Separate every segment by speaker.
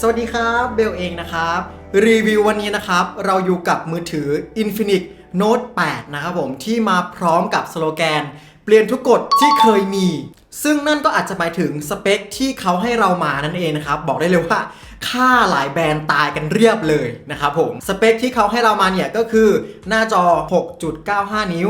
Speaker 1: สวัสดีครับเบลเองนะครับ รีวิววันนี้นะครับ เราอยู่กับมือถือ Infinix Note 8 นะครับผม ที่มาพร้อมกับสโลแกน เปลี่ยนทุกกฎที่เคยมี ซึ่งนั่นก็อาจจะหมายถึงสเปคที่เขาให้เรามานั่นเองนะครับ บอกได้เลยว่าค่าหลายแบรนด์ตายกันเรียบเลยนะครับผม สเปคที่เขาให้เรามาเนี่ยก็คือหน้าจอ 6.95 นิ้ว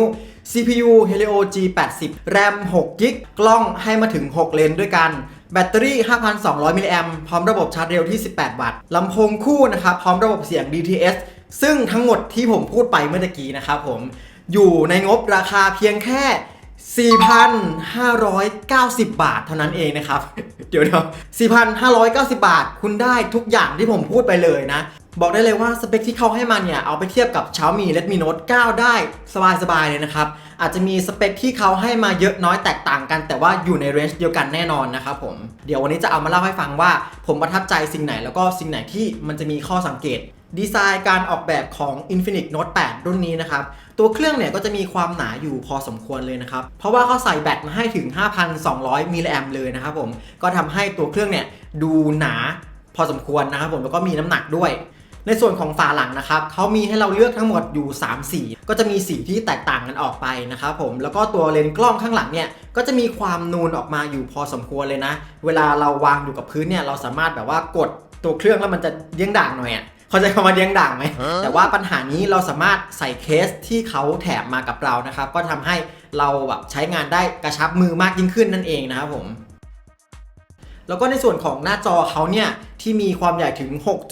Speaker 1: CPU Helio G80 RAM 6 g b กล้องให้มาถึง 6 เลนด้วยกัน แบตเตอรี่ 5,200 มิลลิแอมพร้อมระบบชาร์จเร็วที่ 18 วัตต์ลำโพงคู่นะครับ พร้อมระบบเสียง DTS ซึ่งทั้งหมดที่ผมพูดไปเมื่อกี้นะครับผม อยู่ในงบราคาเพียงแค่ 4,590 บาทเท่านั้นเองนะครับ เดี๋ยวเดี๋ยว4,590 บาท คุณได้ทุกอย่างที่ผมพูดไปเลยนะ บอกได้เลยว่าสเปคที่เขาให้มาเนี่ย เอาไปเทียบกับ Xiaomi Redmi Note 9 ได้สบายๆเลยนะครับ อาจจะมีสเปคที่เขาให้มาเยอะน้อยแตกต่างกัน แต่ว่าอยู่ในเรนจ์เดียวกันแน่นอนนะครับผม เดี๋ยววันนี้จะเอามาเล่าให้ฟังว่า ผมประทับใจสิ่งไหนแล้วก็สิ่งไหนที่มันจะมีข้อสังเกต ดีไซน์การออกแบบของ Infinix Note 8 รุ่นนี้นะครับ ตัวเครื่องเนี่ยก็จะมีความหนาอยู่พอสมควรเลยนะครับ เพราะว่าเขาใส่แบตมาให้ถึง 5,200 มิลลิแอมเลยนะครับผม ก็ทำให้ตัวเครื่องเนี่ยดูหนาพอสมควรนะครับผมแล้วก็มีน้ำหนักด้วย ในส่วนของฝาหลังนะครับเขามีให้เราเลือกทั้งหมดอยู่ 3 สีก็จะมีสีที่แตกต่างกันออกไปนะครับผมแล้วก็ตัวเลนส์กล้องข้างหลังเนี่ยก็จะมีความนูนออกมาอยู่พอสมควรเลยนะ เวลาเราวางอยู่กับพื้นเนี่ยเราสามารถแบบว่ากดตัวเครื่องแล้วมันจะเดี้ยงด่างหน่อยอะ เขาใจะคำว่าเดี้ยงด่างไหม แต่ว่าปัญหานี้เราสามารถใส่เคสที่เขาแถมมากับเรานะครับ ก็ทำให้เราแบบใช้งานได้กระชับมือมากยิ่งขึ้นนั่นเองนะครับผม แล้วก็ในส่วนของหน้าจอเขาเนี่ยที่มีความใหญ่ถึง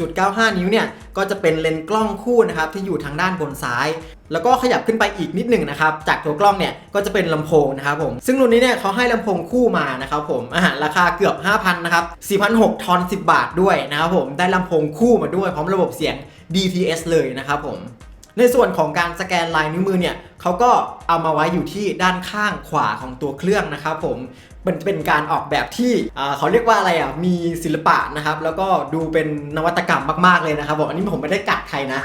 Speaker 1: 6.95 นิ้วเนี่ยก็จะเป็นเลนส์กล้องคู่นะครับที่อยู่ทางด้านบนซ้าย แล้วก็ขยับขึ้นไปอีกนิดหนึ่งนะครับจากตัวกล้องเนี่ยก็จะเป็นลำโพงนะครับผมซึ่งรุ่นนี้เนี่ยเขาให้ลำโพงคู่มานะครับผมอ่ารราคาเกือบ 5,000นะครับ4,600ทอน 10 บาทด้วยนะครับผมได้ลำโพงคู่มาด้วยพร้อมระบบเสียง DTS เลยนะครับผมในส่วนของการสแกนลายนิ้วมือเนี่ยเขาก็เอามาไว้อยู่ที่ด้านข้างขวาของตัวเครื่องนะครับผม มันเป็นการออกแบบที่เขาเรียกว่าอะไรอะมีศิลปะนะครับ แล้วก็ดูเป็นนวัตกรรมมากๆเลยนะครับผมอันนี้ผมไม่ได้กัดใครนะ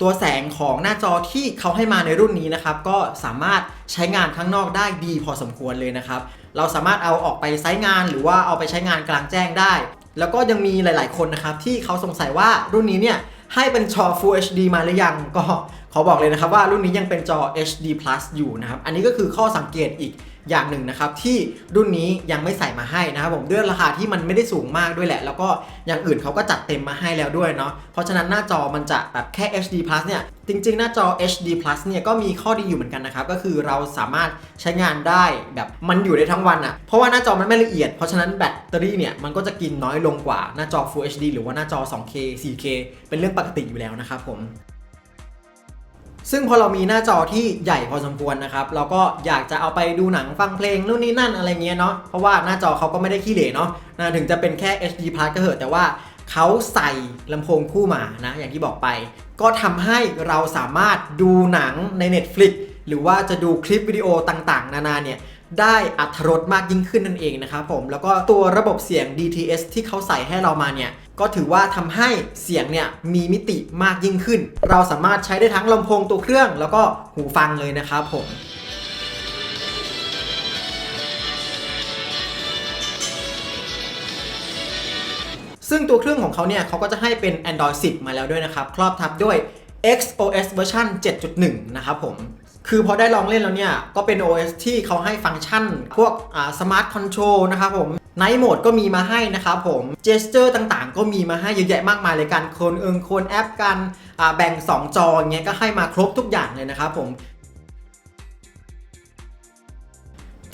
Speaker 1: ตัวแสงของหน้าจอที่เขาให้มาในรุ่นนี้นะครับ ก็สามารถใช้งานข้างนอกได้ดีพอสมควรเลยนะครับ เราสามารถเอาออกไปใช้งานหรือว่าเอาไปใช้งานกลางแจ้งได้ แล้วก็ยังมีหลาย ๆ คนนะครับที่เขาสงสัยว่ารุ่นนี้เนี่ยให้เป็นจอ Full HD มาหรือยังก็ขอบอกเลยนะครับว่ารุ่นนี้ยังเป็นจอ HD Plus อยู่นะครับ อันนี้ก็คือข้อสังเกตอีก อย่างหนึ่งนะครับที่รุ่นนี้ยังไม่ใส่มาให้นะครับผมด้วยราคาที่มันไม่ได้สูงมากด้วยแหละ แล้วก็อย่างอื่นเขาก็จัดเต็มมาให้แล้วด้วยเนาะเพราะฉะนั้นหน้าจอมันจะแบบแค่ HD Plus เนี่ยจริงๆ หน้าจอ HD Plus เนี่ยก็มีข้อดีอยู่เหมือนกันนะครับก็คือเราสามารถใช้งานได้แบบมันอยู่ได้ทั้งวันอะ่ะเพราะว่าหน้าจอมันไม่ละเอียด เพราะฉะนั้นแบตเตอรี่เนี่ยมันก็จะกินน้อยลงกว่าหน้าจอ Full HD หรือว่าหน้าจอ 2K 4K เป็นเรื่องปกติอยู่แล้วนะครับผม ซึ่งพอเรามีหน้าจอที่ใหญ่พอสมควรนะครับ เราก็อยากจะเอาไปดูหนังฟังเพลงนู่นนี่นั่นอะไรเงี้ยเนาะเพราะว่าหน้าจอเขาก็ไม่ได้ขี้เหร่เนาะนะถึงจะเป็นแค่ HD Plus ก็เถอะแต่ว่าเขาใส่ลำโพงคู่มานะ อย่างที่บอกไป ก็ทำให้เราสามารถดูหนังใน Netflix หรือว่าจะดูคลิปวิดีโอต่างๆ นานาเนี่ยได้อัตรสมากยิ่งขึ้นนั่นเองนะครับผมแล้วก็ตัวระบบเสียง DTS ที่เขาใส่ให้เรามาเนี่ย ก็ถือว่าทำให้เสียงเนี่ยมีมิติมากยิ่งขึ้น เราสามารถใช้ได้ทั้งลำโพงตัวเครื่อง แล้วก็หูฟังเลยนะครับผมซึ่งตัวเครื่องของเขาเนี่ยเขาก็จะให้เป็น Android 10 มาแล้วด้วยนะครับ ครอบทับด้วย XOS เวอร์ชัน7.1 นะครับผม คือพอได้ลองเล่นแล้วเนี่ย ก็เป็น OS ที่เขาให้ฟังก์ชัน พวกอ่า Smart Control นะครับผม Night Mode ก็มีมาให้นะครับผม Gesture ต่างๆ ก็มีมาให้เยอะแยะมากมายเลยการโคนเอิงโคนแอปกันแบ่ง 2 จออย่างเงี้ยก็ให้มาครบทุกอย่างเลยนะครับผม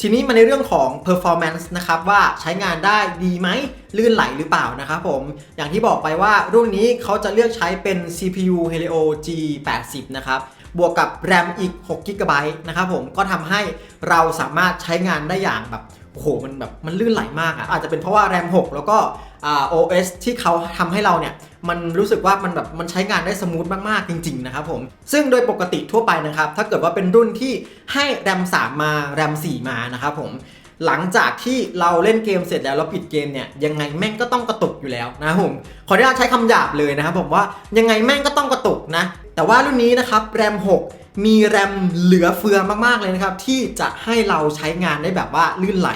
Speaker 1: ทีนี้มาในเรื่องของ performance นะครับว่าใช้งานได้ดีไหมลื่นไหลหรือเปล่านะครับผม อย่างที่บอกไปว่ารุ่นนี้เขาจะเลือกใช้เป็น CPU Helio G80 นะครับบวกกับ RAM อีก 6 GB นะครับผมก็ทำให้เราสามารถใช้งานได้อย่างแบบ โอ้โหมันแบบมันลื่นไหลมากอะอาจจะเป็นเพราะว่า RAM 6 แล้วก็อ่า OS ที่เขาทำให้เราเนี่ย มันรู้สึกว่ามันแบบมันใช้งานได้สมูทมากๆ จริง ๆ นะครับผม ซึ่งโดยปกติทั่วไปนะครับ ถ้าเกิดว่าเป็นรุ่นที่ให้ RAM 3 มา RAM 4 มานะครับผม หลังจากที่เราเล่นเกมเสร็จแล้วเราปิดเกมเนี่ยยังไงแม่งก็ต้องกระตุกอยู่แล้วนะผมขออนุญาตใช้คำหยาบเลยนะครับผมว่ายังไงแม่งก็ต้องกระตุกนะแต่แต่ว่ารุ่นนี้นะครับแรม 6 มีแรมเหลือเฟือมากๆเลยนะครับที่จะให้เราใช้งานได้แบบว่าลื่นไหล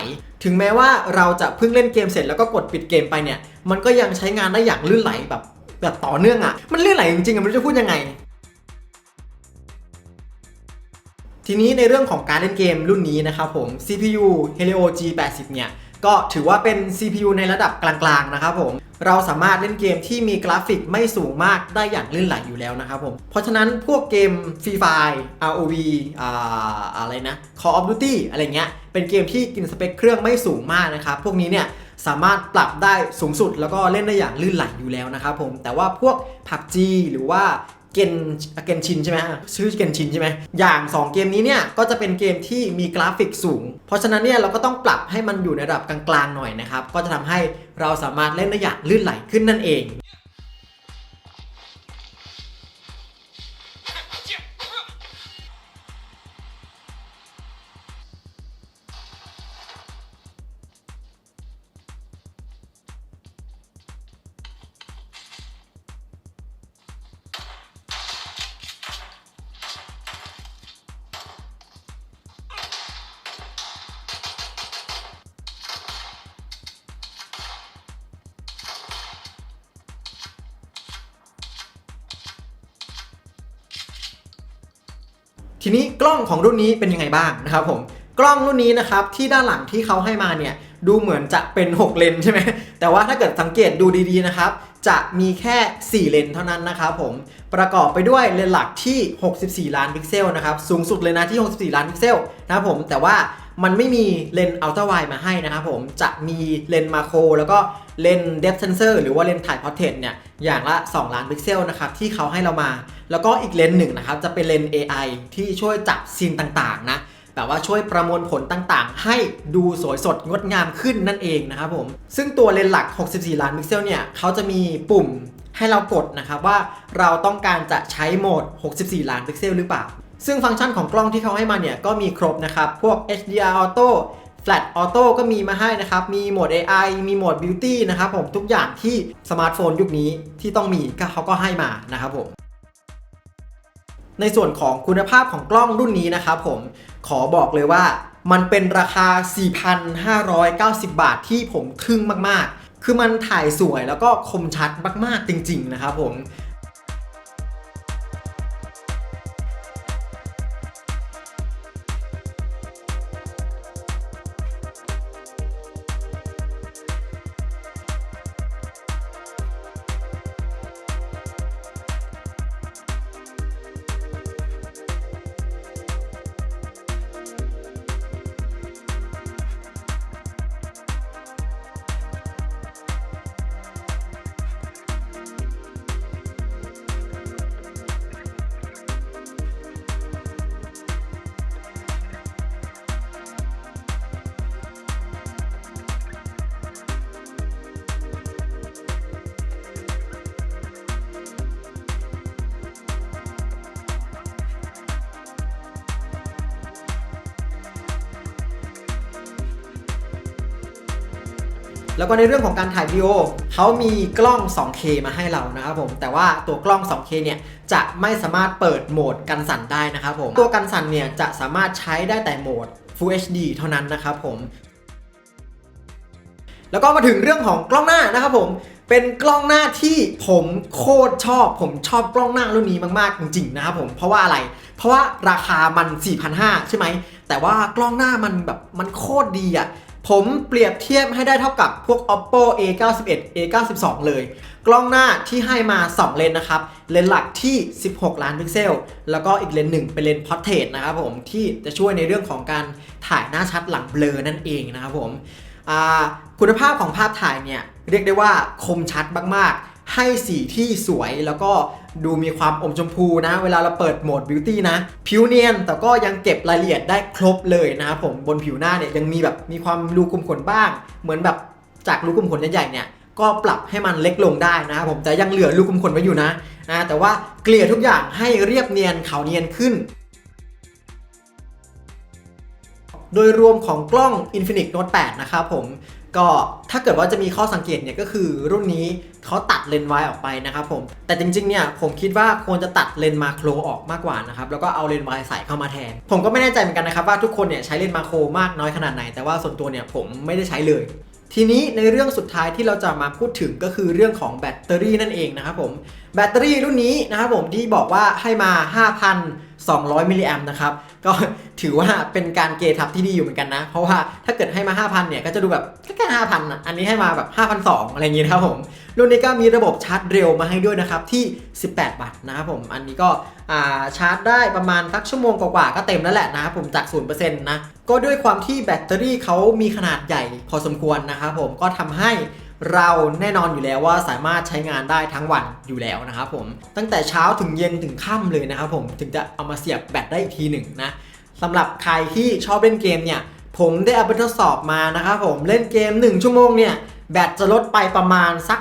Speaker 1: ถึงแม้ว่าเราจะเพิ่งเล่นเกมเสร็จแล้วก็กดปิดเกมไปเนี่ยมันก็ยังใช้งานได้อย่างลื่นไหลแบบแบบต่อเนื่องอะ่ะมันลื่นไหลจริงๆอะไม่รู้จะพูดยังไง ทีนี้ในเรื่องของการเล่นเกมรุ่นนี้นะครับผม CPU Helio G80 เนี่ย ก็ถือว่าเป็น CPU ในระดับกลางๆนะครับผม เราสามารถเล่นเกมที่มีกราฟิกไม่สูงมากได้อย่างลื่นไหลอยู่แล้วนะครับผม เพราะฉะนั้นพวกเกม Free Fire ROV อ่าอะไรนะ Call of Duty อะไรเงี้ย เป็นเกมที่กินสเปคเครื่องไม่สูงมากนะครับ พวกนี้เนี่ยสามารถปรับได้สูงสุดแล้วก็เล่นได้อย่างลื่นไหลอยู่แล้วนะครับผม แต่ว่าพวก PUBG หรือว่า เกนเกนชินใช่ไหมชื่อเกนชินใช่ไหมอย่าง 2 เกมนี้เนี่ยก็จะเป็นเกมที่มีกราฟิกสูง เพราะฉะนั้นเนี่ยเราก็ต้องปรับให้มันอยู่ในระดับกลางๆหน่อยนะครับ ก็จะทำให้เราสามารถเล่นได้อย่างลื่นไหลขึ้นนั่นเอง ทีนี้กล้องของรุ่นนี้เป็นยังไงบ้างนะครับผมกล้องรุ่นนี้นะครับที่ด้านหลังที่เขาให้มาเนี่ยดูเหมือนจะเป็น 6 เลนใช่ไหมแต่ว่าถ้าเกิดสังเกตดูดีๆนะครับ จะมีแค่ 4 เลนเท่านั้นนะครับผมประกอบไปด้วยเลนหลักที่ 64 ล้านพิกเซลนะครับสูงสุดเลยนะที่ 64 ล้านพิกเซลนะครับผมแต่ว่ามันไม่มีเลนอัลตร้าไวมาให้นะครับผมจะมีเลนมาโครแล้วก็ เลนเดฟเซนเซอร์หรือว่าเลนถ่ายพอร์เทรตเนี่ยอย่างละ 2 ล้านพิกเซลนะครับที่เขาให้เรามา แล้วก็อีกเลนหนึ่งนะครับจะเป็นเลน AI ที่ช่วยจับซีนต่างๆนะแบบว่าช่วยประมวลผลต่างๆ ให้ดูสวยสดงดงามขึ้นนั่นเองนะครับผม ซึ่งตัวเลนส์หลัก 64 ล้านพิกเซลเนี่ยเขาจะมีปุ่มให้เรากดนะครับว่าเราต้องการจะใช้โหมด 64 ล้านพิกเซลหรือเปล่า ซึ่งฟังก์ชันของกล้องที่เขาให้มาเนี่ยก็มีครบนะครับ พวก HDR Auto Flat Auto ก็มีมาให้นะครับ มีโหมด AI มีโหมด Beauty นะครับผมทุกอย่างที่สมาร์ทโฟนยุคนี้ที่ต้องมีก็เขาก็ให้มานะครับผมในส่วนของคุณภาพของกล้องรุ่นนี้นะครับผมขอบอกเลยว่ามันเป็นราคา 4,590 บาทที่ผมทึ่งมากๆ คือมันถ่ายสวยแล้วก็คมชัดมากๆจริง ๆ นะครับผม แล้วก็ในเรื่องของการถ่ายวิดีโอเขามีกล้อง 2K มาให้เรานะครับผมแต่ว่าตัวกล้อง 2K เนี่ยจะไม่สามารถเปิดโหมดกันสั่นได้นะครับผมตัวกันสั่นเนี่ยจะสามารถใช้ได้แต่โหมด Full HD เท่านั้นนะครับผมแล้วก็มาถึงเรื่องของกล้องหน้านะครับผมเป็นกล้องหน้าที่ผมโคตรชอบ ผมชอบกล้องหน้ารุ่นนี้มากๆจริงๆนะครับผมเพราะว่าอะไร เพราะว่าราคามัน 4,500 ใช่ไหมแต่ว่ากล้องหน้ามันแบบมันโคตรดีอะ ผมเปรียบเทียบให้ได้เท่ากับพวก oppo a91 a92 เลย กล้องหน้าที่ให้มา 2 เลนนะครับ เลนหลักที่ 16 ล้านพิกเซล แล้วก็อีกเลนหนึ่งเป็นเลนพอร์เทรตนะครับผมที่จะช่วยในเรื่องของการถ่ายหน้าชัดหลังเบลอนั่นเองนะครับผมคุณภาพของภาพถ่ายเนี่ยเรียกได้ว่าคมชัดมากๆ ให้สีที่สวยแล้วก็ดูมีความอมชมพูนะ เวลาเราเปิดโหมดบิวตี้นะ ผิวเนียนแต่ก็ยังเก็บรายละเอียดได้ครบเลยนะครับผมบนผิวหน้าเนี่ยยังมีแบบมีความรูขุมขนบ้าง เหมือนแบบจากรูขุมขนใหญ่ๆเนี่ยก็ปรับให้มันเล็กลงได้นะครับผมแต่ยังเหลือรูขุมขนไว้อยู่นะนะแต่ว่าเกลี่ยทุกอย่างให้เรียบเนียนขาวเนียนขึ้นโดยรวมของกล้อง Infinix Note 8 นะครับผม ก็ถ้าเกิดว่าจะมีข้อสังเกตเนี่ยก็คือรุ่นนี้เขาตัดเลนส์วายออกไปนะครับผม แต่จริงๆเนี่ยผมคิดว่าควรจะตัดเลนส์มาโครออกมากกว่านะครับแล้วก็เอาเลนส์วายใส่เข้ามาแทน ผมก็ไม่แน่ใจเหมือนกันนะครับว่าทุกคนเนี่ยใช้เลนส์มาโครมากน้อยขนาดไหน แต่ว่าส่วนตัวเนี่ยผมไม่ได้ใช้เลย ทีนี้ในเรื่องสุดท้ายที่เราจะมาพูดถึงก็คือเรื่องของแบตเตอรี่นั่นเองนะครับผมแบตเตอรี่รุ่นนี้นะครับผมที่บอกว่าให้มา 200 มิลลิแอมนะครับ ก็ถือว่าเป็นการเกทับที่ดีอยู่เหมือนกันนะ เพราะว่าถ้าเกิดให้มา 5,000 เนี่ย ก็จะดูแบบแค่5,000อะอันนี้ให้มาแบบ5,200อะไรอย่างงี้นะครับผม รุ่นนี้ก็มีระบบชาร์จเร็วมาให้ด้วยนะครับ ที่ 18 วัตต์นะครับผม อันนี้ก็ชาร์จได้ประมาณสักชั่วโมงกว่าๆก็เต็มแล้วแหละนะครับผมจาก 0%นะ ก็ด้วยความที่แบตเตอรี่เขามีขนาดใหญ่พอสมควรนะครับผม ก็ทำให้ เราแน่นอนอยู่แล้วว่าสามารถใช้งานได้ทั้งวันอยู่แล้วนะครับผมตั้งแต่เช้าถึงเย็นถึงค่ำเลยนะครับผมถึงจะเอามาเสียบแบตได้อีกทีหนึ่งนะสำหรับใครที่ชอบเล่นเกมเนี่ยผมได้เอาไปทดสอบมานะครับผมเล่นเกม 1 ชั่วโมงเนี่ยแบตจะลดไปประมาณสัก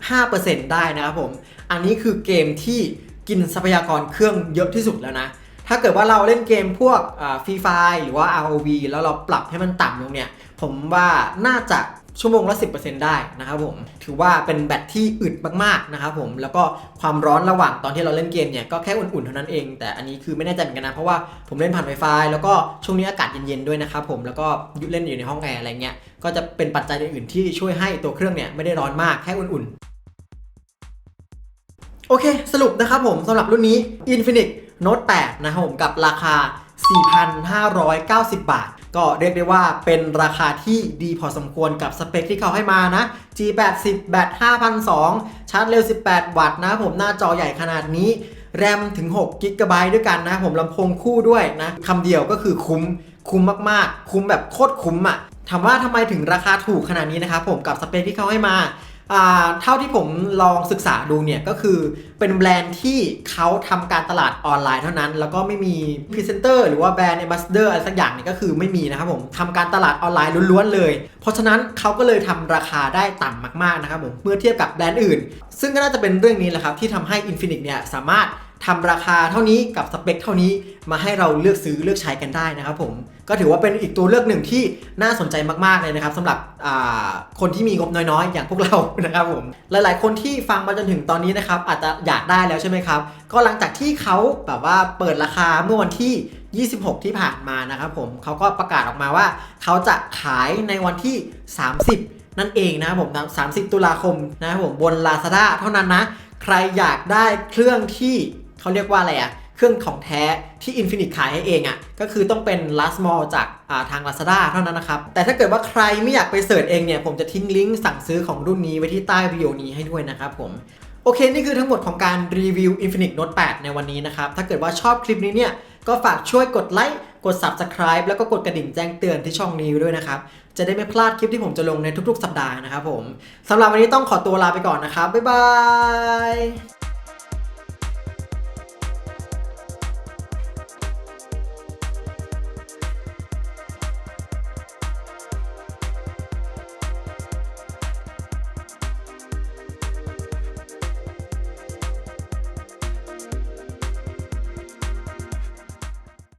Speaker 1: 15%ได้นะครับผมอันนี้คือเกมที่กินทรัพยากรเครื่องเยอะที่สุดแล้วนะถ้าเกิดว่าเราเล่นเกมพวกฟรีไฟหรือว่า ROV แล้วเราปรับให้มันต่ำลงเนี่ย ผมว่าน่าจะ ชั่วโมงละ 10%ได้นะครับผม ถือว่าเป็นแบตที่อึดมากๆนะครับผม แล้วก็ความร้อนระหว่างตอนที่เราเล่นเกมเนี่ยก็แค่อุ่นๆเท่านั้นเอง แต่อันนี้คือไม่แน่ใจเหมือนกันนะ เพราะว่าผมเล่นผ่านไวไฟแล้วก็ช่วงนี้อากาศเย็นๆด้วยนะครับผม แล้วก็ยุเล่นอยู่ในห้องแอร์อะไรเงี้ย ก็จะเป็นปัจจัยอื่นๆที่ช่วยให้ตัวเครื่องเนี่ยไม่ได้ร้อนมากแค่อุ่นๆ โอเค สรุปนะครับผมสำหรับรุ่นนี้ Infinix Note 8 นะครับผมกับราคา 4,590 บาท ก็เรียกได้ว่าเป็นราคาที่ดีพอสมควรกับสเปคที่เขาให้มานะ G80 แบต5,200ชาร์จเร็ว 18 วัตต์นะผมหน้าจอใหญ่ขนาดนี้ แรมถึง6กิกะไบต์ด้วยกันนะผมลำโพงคู่ด้วยนะคำเดียวก็คือคุ้มคุ้มมากๆ คุ้มแบบโคตรคุ้มอะ่ะถามว่าทำไมถึงราคาถูกขนาดนี้นะครับผมกับสเปคที่เขาให้มา เท่าที่ผมลองศึกษาดูเนี่ยก็คือเป็นแบรนด์ที่เขาทำการตลาดออนไลน์เท่านั้น แล้วก็ไม่มีพรีเซนเตอร์หรือว่าแบรนด์เอมบัสเดอร์อะไรสักอย่างเนี่ยก็คือไม่มีนะครับผมทำการตลาดออนไลน์ล้วนๆเลย เพราะฉะนั้นเขาก็เลยทำราคาได้ต่ำมากๆนะครับผมเมื่อเทียบกับแบรนด์อื่น ซึ่งก็น่าจะเป็นเรื่องนี้แหละครับที่ทำให้ Infinix เนี่ยสามารถ ทำราคาเท่านี้กับสเปคเท่านี้มาให้เราเลือกซื้อเลือกใช้กันได้นะครับผมก็ถือว่าเป็นอีกตัวเลือกหนึ่งที่น่าสนใจมากๆเลยนะครับสำหรับคนที่มีงบน้อยๆ อย่างพวกเรานะครับผมหลายๆ คนที่ฟังมาจนถึงตอนนี้นะครับอาจจะอยากได้แล้วใช่ไหมครับ ก็หลังจากที่เขาแบบว่าเปิดราคาเมื่อวันที่ 26 ที่ผ่านมานะครับผมเขาก็ประกาศออกมาว่า เขาจะขายในวันที่ 30นั่นเองนะครับผม30 ตุลาคมนะครับผมบน Lazada เท่านั้นนะ ใครอยากได้เครื่องที่ เขาเรียกว่าอะไรอะเครื่องของแท้ที่ Infinix ขายให้เองอะ่ะก็คือต้องเป็น last mall จากาทาง Lazada เท่านั้นนะครับ แต่ถ้าเกิดว่าใครไม่อยากไปเสิร์ชเองเนี่ย ผมจะทิ้งลิงก์สั่งซื้อของรุ่นนี้ไว้ที่ใต้วิดีโอนี้ให้ด้วยนะครับผมโอเค นี่คือทั้งหมดของการรีวิว Infinix Note 8 ในวันนี้นะครับ ถ้าเกิดว่าชอบคลิปนี้เนี่ย ก็ฝากช่วยกดไลค์กด Subscribe แล้วก็กดกระดิ่งแจ้งเตือนที่ช่องนี้ด้วยนะครับ จะได้ไม่พลาดคลิปที่ผมจะลงในทุกๆ สัปดาห์นะครับผมสำหรับวันนี้ต้องขอตัวลาไปก่อนนะครับบ๊ายบาย